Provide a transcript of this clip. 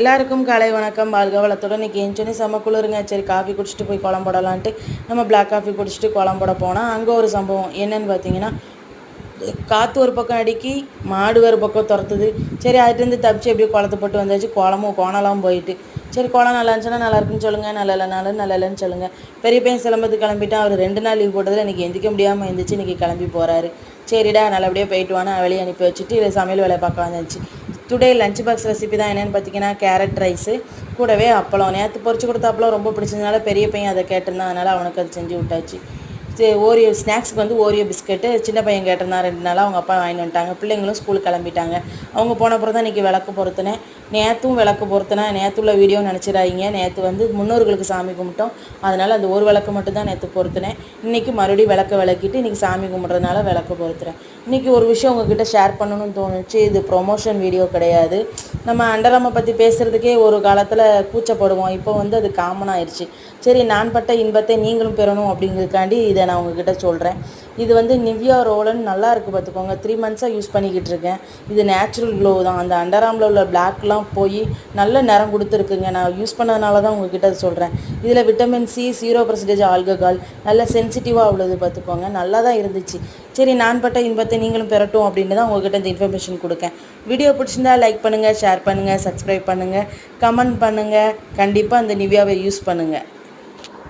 எல்லாருக்கும் காலை வணக்கம். வாழ்க வளத்துடன். இன்றைக்கி எஞ்சோனி செம்ம குளிருங்க. சரி காஃபி குடிச்சிட்டு போய் குளம் போடலான்ட்டு நம்ம பிளாக் காஃபி குடிச்சிட்டு குளம் போட போனால் அங்கே ஒரு சம்பவம் என்னன்னு பார்த்தீங்கன்னா காற்று ஒரு பக்கம் அடிக்கி மாடு ஒரு பக்கம் துரத்துது. சரி அதுலேருந்து தப்பிச்சு எப்படியோ குளத்தை போட்டு வந்தாச்சு. குளமும் கோணலாம் போயிட்டு. சரி குளம் நல்லா இருந்துச்சுன்னா நல்லா இருக்குன்னு சொல்லுங்கள் நல்லா இல்லைனாலும் நல்லா இல்லைன்னு சொல்லுங்கள் பெரிய பையன் சிலம்பத்து கிளம்பிட்டான். அவர் ரெண்டு நாள் லீவ் போட்டதில் இன்றைக்கி எந்திக்க முடியாமல் எழுந்திரிச்சு இன்றைக்கி கிளம்பி போகிறாரு சரிடா நல்லபடியாக போயிட்டு வான்னு வெளியே அனுப்பி வச்சுட்டு இல்லை சமையல் வேலை பார்க்க வந்துச்சு. டுடே லஞ்ச் பாக்ஸ் ரெசிபி தான் என்னென்னு பார்த்தீங்கன்னா கேரட் ரைஸு கூடவே அப்பளம். நேற்று பொரிச்சு கொடுத்த அப்பளம் ரொம்ப பிடிச்சதுனால பெரிய பையன் அதை கேட்டிருந்தான். அதனால் அவனுக்கு அது செஞ்சு விட்டாச்சு. ஓரியோ ஸ்நாக்ஸுக்கு வந்து ஓரியோ பிஸ்கெட்டு சின்ன பையன் கேட்டிருந்தான் ரெண்டு நாளாக அவங்க அப்பா வாங்கி வந்துட்டாங்க. பிள்ளைங்களும் ஸ்கூலுக்கு கிளம்பிட்டாங்க. அவங்க போன அப்புறம் தான் இன்றைக்கி விளக்கு பொருத்தினேன் நேற்றும் விளக்கு பொருத்தினேன். நேற்று உள்ள வீடியோ நினச்சிடாதீங்க. நேற்று வந்து முன்னோர்களுக்கு சாமி கும்பிட்டோம். அதனால் அந்த ஒரு விளக்கு மட்டும் தான் நேற்று பொருத்தினேன். இன்றைக்கி மறுபடியும் விளக்க விளக்கிட்டு இன்றைக்கி சாமி கும்பிட்றதுனால விளக்கு பொறுத்துறேன் இன்றைக்கி ஒரு விஷயம் உங்ககிட்ட ஷேர் பண்ணணும்னு தோணுச்சு. இது ப்ரொமோஷன் வீடியோ கிடையாது. நம்ம அண்டராமை பற்றி பேசுகிறதுக்கே ஒரு காலத்தில் கூச்சப்படுவோம். இப்போ வந்து அது காமன் ஆயிடுச்சு சரி நான் பட்ட இன்பத்தை நீங்களும் பெறணும் அப்படிங்கிறதுக்காண்டி இதை நான் உங்ககிட்ட சொல்கிறேன் இது வந்து நிவ்யா ரோலன் நல்லா இருக்குது பார்த்துக்கோங்க. த்ரீ மந்த்ஸாக யூஸ் பண்ணிக்கிட்டு இருக்கேன். இது நேச்சுரல் க்ளோ தான். அந்த அண்டராமில் உள்ள பிளாக்லாம் போய் நல்ல நிறம் கொடுத்துருக்குங்க. நான் யூஸ் பண்ணதுனால தான் உங்ககிட்ட சொல்கிறேன் இதில் vitamin C zero percentage alcohol நல்ல சென்சிட்டிவாக உள்ளது பார்த்துக்கோங்க. நல்லா தான் இருந்துச்சு. சரி நான் பட்ட இன்பத்தை நீங்களும் பெறட்டும் அப்படின்னு தான் உங்ககிட்ட இந்த இன்ஃபர்மேஷன் கொடுக்கேன். வீடியோ பிடிச்சிருந்தா லைக் பண்ணுங்கள் ஷேர் பண்ணுங்கள் சப்ஸ்கிரைப் பண்ணுங்கள் கமெண்ட் பண்ணுங்கள் கண்டிப்பாக அந்த நிவ்யாவை யூஸ் பண்ணுங்கள்